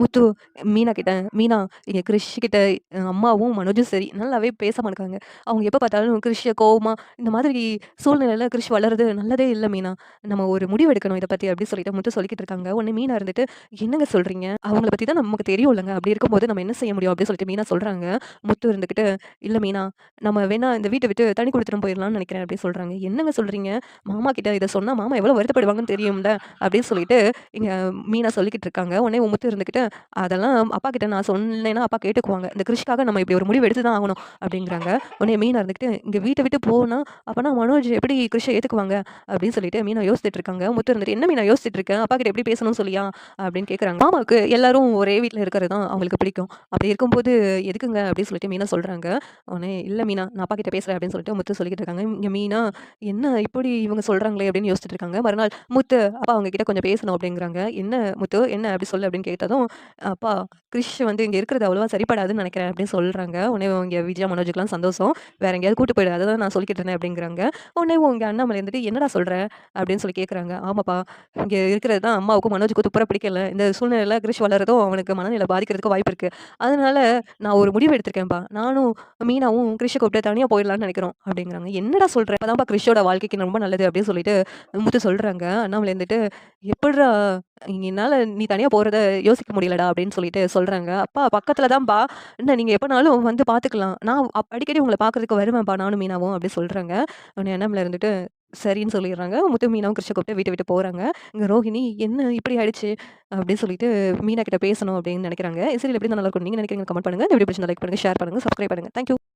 முத்து மீனா கிட்ட, மீனா இங்க கிரிஷ் கிட்ட அம்மாவும், மனோஜும் சரி நல்லாவே பேச மாட்டாங்க அவங்க எப்போ பார்த்தாலும் கிரிஷ்ஷ கோவமா, இந்த மாதிரி சூழ்நிலையில் கிரிஷ் வளர்றது நல்லதே இல்லை மீனா. நம்ம ஒரு முடிவு எடுக்கணும் பற்றி பத்தி சொல்லிட்டு முத்து சொல்லிக்கிட்டு இருக்காங்க. ஒன்று மீனா இருந்துட்டு, "என்னங்க சொல்கிறீங்க அவங்கள பற்றி தான் நமக்கு தெரியும் இல்லைங்க அப்படி இருக்கும்போது நம்ம என்ன செய்ய முடியும்?" அப்படின்னு சொல்லிட்டு மீனா சொல்கிறாங்க முத்து இருந்துக்கிட்டு இல்லை மீனா, நம்ம வேணா இந்த வீட்டை விட்டு தனி கொடுத்துட்டு போயிடலாம்னு நினைக்கிறேன் அப்படின்னு சொல்கிறாங்க "என்னங்க சொல்கிறீங்க மாமா கிட்ட இதை சொன்னால் மாமா எவ்வளோ வருத்தப்படுவாங்கன்னு தெரியும்ல" அப்படின்னு சொல்லிட்டு இங்கே மீனா சொல்லிக்கிட்டு இருக்காங்க. உடனே முத்து இருந்துக்கிட்டு "அதெல்லாம் அப்பா கிட்ட நான் சொன்னேன்னா, அப்பா கேட்டுக்குவாங்க. இந்த கிரிஷ்க்காக நம்ம இப்படி ஒரு முடிவு எடுத்து தான் ஆகணும்" அப்படிங்கிறாங்க உடனே மீனா இருந்துக்கிட்டு இங்கே வீட்டை விட்டு போனால் அப்போனா மனோஜ் எப்படி கிரிஷ்ஷ ஏற்றுக்குவாங்க அப்படின்னு சொல்லிட்டு மீனா யோசிச்சுட்டு இருக்காங்க. முத்து இருந்துட்டு, "என்ன மீனா யோசிச்சுட்டு இருக்கேன் அப்பா கிட்ட எப்படி பேசணும்னு சொல்லியா?" அப்படின்னு கேட்குறாங்க மாமாவுக்கு எல்லாரும் ஒரே வீட்டில் இருக்கிறது தான் அவங்களுக்கு பிடிக்கும். அப்படி இருக்கும்போது எதுக்குங்க அப்படின்னு சொல்லிட்டு மீனா சொல்கிறாங்க உடனே, இல்லை மீனா, நான் அப்பா கிட்ட பேசுகிறேன் அப்படின்னு சொல்லிட்டு முத்து சொல்லிக்கிட்டு இருக்காங்க. இங்கே மீனா, "என்ன இப்படி இவங்க சொல்கிறாங்களே அப்படின்னு யோசிச்சுட்டு இருக்காங்க. மறுநாள் முத்து, "அப்பா அவங்க கிட்ட கொஞ்சம் பேசணும்" அப்படிங்கிறாங்க "என்ன முத்து, என்ன அப்படி சொல்லு" அப்படின்னு கேட்டதும், "அப்பா கிரிஷ் வந்து இங்கே இருக்கிறது அவ்வளோவா சரிப்படாதுன்னு நினைக்கிறேன் அப்படின்னு சொல்கிறாங்க உடனே இங்கே விஜயா, மனோஜுக்குலாம் சந்தோஷம். "வேற எங்கேயாவது கூட்டு போயிடு. அதை தான் நான் சொல்லிக்கிட்டு இருந்தேன்" அப்படிங்கிறாங்க. உடனே உங்கள் அண்ணாமலை இருந்துட்டு, "என்னடா சொல்கிற அப்படின்னு சொல்லி கேட்குறாங்க "ஆமாப்பா, இங்கே இருக்கிறது தான் அம்மாவுக்கும், மனோஜுக்கும் துப்புற பிடிக்கல. இந்த சூழ்நிலையில் கிரிஷ் வளர்றதும் அவனுக்கு மனநிலை பாதிக்கிறதுக்கு வாய்ப்பு இருக்குது அதனால நான் ஒரு முடிவு எடுத்திருக்கேன்ப்பா. நானும் மீனாவும் கிரிஷ்ஷ கூப்பிட்டு தனியாக போயிடலாம்னு நினைக்கிறோம். அப்படிங்கிறாங்க. "என்னடா சொல்கிறேன் அப்பதான்ப்பா கிரிஷ்ஷோட வாழ்க்கைக்கு ரொம்ப நல்லது" அப்படின்னு சொல்லிட்டு முத்து சொல்கிறாங்க அண்ணாமலை இருந்துட்டு, எப்படா என்னால் நீ தனியாக போகிறத யோசிக்க முடியலடா" அப்படின்னு சொல்லிட்டு சொல்கிறாங்க "அப்பா பக்கத்தில் தான்ப்பா. என்ன நீங்கள் எப்போனாலும் வந்து பார்த்துக்கலாம். நான் அடிக்கடி உங்களை பார்க்குறதுக்கு வருவேன்ப்பா நானும், மீனாவும்" அப்படி சொல்கிறாங்க உடனே அண்ணாமலை இருந்துட்டு, சரின்னு சொல்லிடுறாங்க முத்து, மீனாவும் கிருஷ்ண கூப்பிட்டு வீட்டை விட்டு போகிறாங்க இங்கே ரோஹிணி, "என்ன இப்படி ஆயிடுச்சு?" அப்படின்னு சொல்லிட்டு மீனா கிட்ட பேசணும் அப்படின்னு நினைக்கிறாங்க சரி எப்படி நல்லா இருக்கும் நீங்க நினைக்கிறீங்க கமெண்ட் பண்ணுங்க. இந்த வீடியோ லைக் பண்ணுங்கள் ஷேர் பண்ணுங்கள் சப்ஸ்கிரைப் பண்ணுங்க. Thank you.